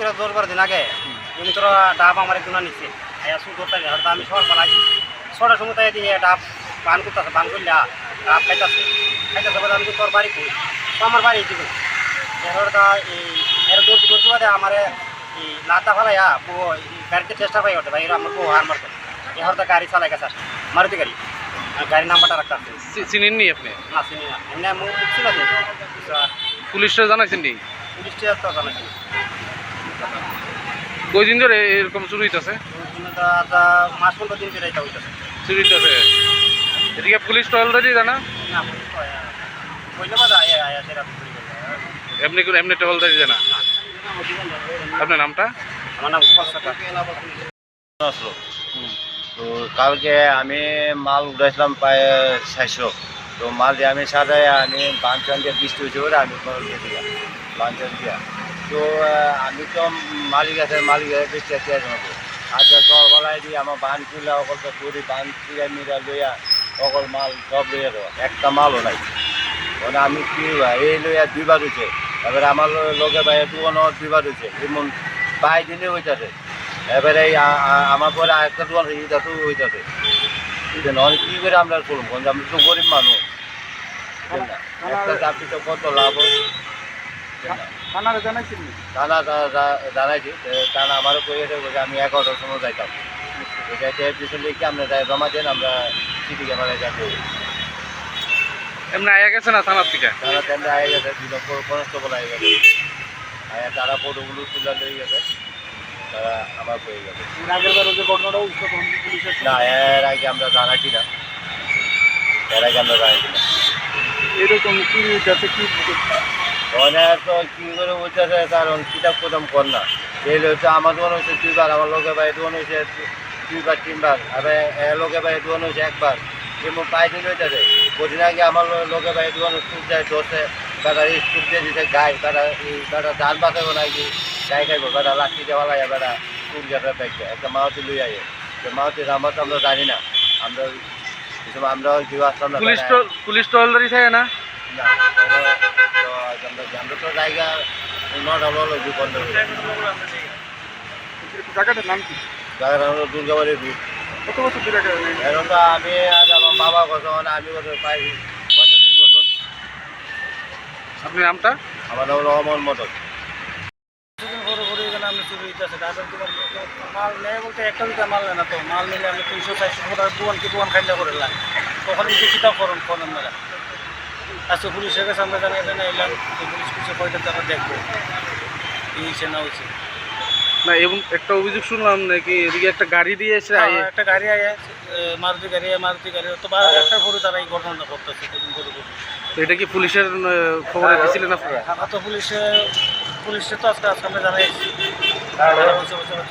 করে দশ বারো দিন আগে এমনি তোরা ডাব আমার একটু না নিচ্ছে আয়া শুধু ধরতে হয়তো আমি বেলা আছি ছটার সময় তাই দিয়ে ডাব পান করতেছে পান করলে ডাব খাইতেছে। খাইতেছে বলে আমি তোর বাড়ি কই? তো আমার বাড়ি দিকে এরপর তা এই এর দৌড় দৌড় বাদে আমার এই লাতা ফেলাইয়া গাড়িতে চেষ্টা পাই ওঠে ভাই আমার বউ হার মারতো এরপর তা গাড়ি চালাই গেছে মারুতি গাড়ি। গাড়ির নাম্বারটা রাখতে চিনেননি আপনি? না চিনি না। এমনি মুখ ছিল পুলিশরা জানাইছেন নি পুলিশ টিয়ার তো জানাচ্ছি কয়দিন ধরে এরকম চুরি হইতেছে? মাস চুরি হইতেছে। এদিকে পুলিশ তো অলরেডি জানা? এমনি করে এমনি টহলদারি জানা? আপনার নামটা? তো কালকে আমি মাল উঠাইছিলাম প্রায় ছয়শো তো মাল দিয়ে আমি সাজাই আমি বাঞ্চন দিয়ে বৃষ্টি হয়েছে আমি দিয়ে বাঞ্চন দিয়া। তো আমি তো মালিক আছে মালিক আছে বৃষ্টি আছে আচ্ছা সকালবেলায় দিয়ে আমার বান তুলে অকল তো তুলি বান তুলে মিরা লইয়া অকল মাল সব লইয়া দেওয়া একটা মালও নাই। মানে আমি কি এই লইয়া দুইবার হয়েছে এবারে আমার লো- লোকে ভাই দোকানও দুইবার হয়েছে এমন পাই দিনে হইতাছে। এবারে এই আমার পরে আরেকটা দোকান এটা তো হইতাছে। অনেক কী করে আমরা করব? আমরা তো গরিব মানুষ। না? একটা চাকরি তো কত লাভ? থানারে জানাইছেন জা- জানাইছি। টানা আমারও কইয়েছে বলে আমি এগারোটার সময় যাইতাম। তো যাইতে পিছনে লিখে আমরা যাই জমা দেন আমরা সিটি ক্যামেরায় এমনি আয়া গেছে না থানার থেকে? তারা কেন্দ্রে আয়ে গেছে দুজন কনস্টেবল আয়ে গেছে। আয়া তারা ফটোগুলো তুলে লয়ে গেছে তারা আমার পেয়ে গেছে। আগের বার যে ঘটনাটা পুলিশের না এর আগে আমরা জানাচ্ছি না। এর আগে আমরা জানাচ্ছি না। এরকম কি যাতে কি অনেক তো কি করে বলতেছে কারণ কিতাব কোথাও কর না। এই হচ্ছে আমার দোকান হচ্ছে দুইবার আমার লোকের ভাই দোকান হয়েছে দুইবার তিনবার আর লোকের ভাই দোকান হয়েছে একবার। যেমন পাই দিন হইতেছে কদিন আগে আমার লোকের ভাই দোকান স্কুল যায় দোষে বেটা স্কুল দিয়ে দিতে গাই বেটা বেটা ধান বাঁচাবো নাকি গাই খাইবো বেটা লাঠি দেওয়া লাগে বেটা স্কুল যাবে ব্যাগটা একটা মাওতি লই আইয়ে। তো মাওতির আমার তো আমরা জানি না। আমরা আমরা কেউ আসতাম না পুলিশ পুলিশ টহলদারি থাকে না? না, তো জায়গা নটা হলো নাম কি? জায়গাটা হলো দুর্গাবাড়ির রুট কত বছর ধরে এখন তো আমি আর আমার আমি কত প্রায় পঁয়তাল্লিশ বছর আপনি নামটা? আমার নাম হলো অমর মদক আমি চুরি হইতেছে তারপর মাল নেয় বলতে একটা দুটা মাল নেয় না তো মাল নিলে আমি তিনশো চারশো টাকা দোকান কি দোকান খাইলে করে লাগে তখন কিতাব করেন করেন মেলা আজকে পুলিশের কাছে আমরা জানাই জানাই এলাম তো পুলিশ কিছু কয়টা টাকা দেখব। এই হয়েছে না হয়েছে। না এবং একটা অভিযোগ শুনলাম নাকি এদিকে একটা গাড়ি দিয়ে এসে হ্যাঁ, একটা গাড়ি আয় মারুতি গাড়ি আয় মারুতি গাড়ি। তো বারো একটা করে তারা এই ঘটনাটা করতেছে করে করে। এটা কি পুলিশের খবরে দিয়েছিলেন আপনারা? ঢাকা তো পুলিশে পুলিশে তো আজকে আজকে আমরা জানাইছি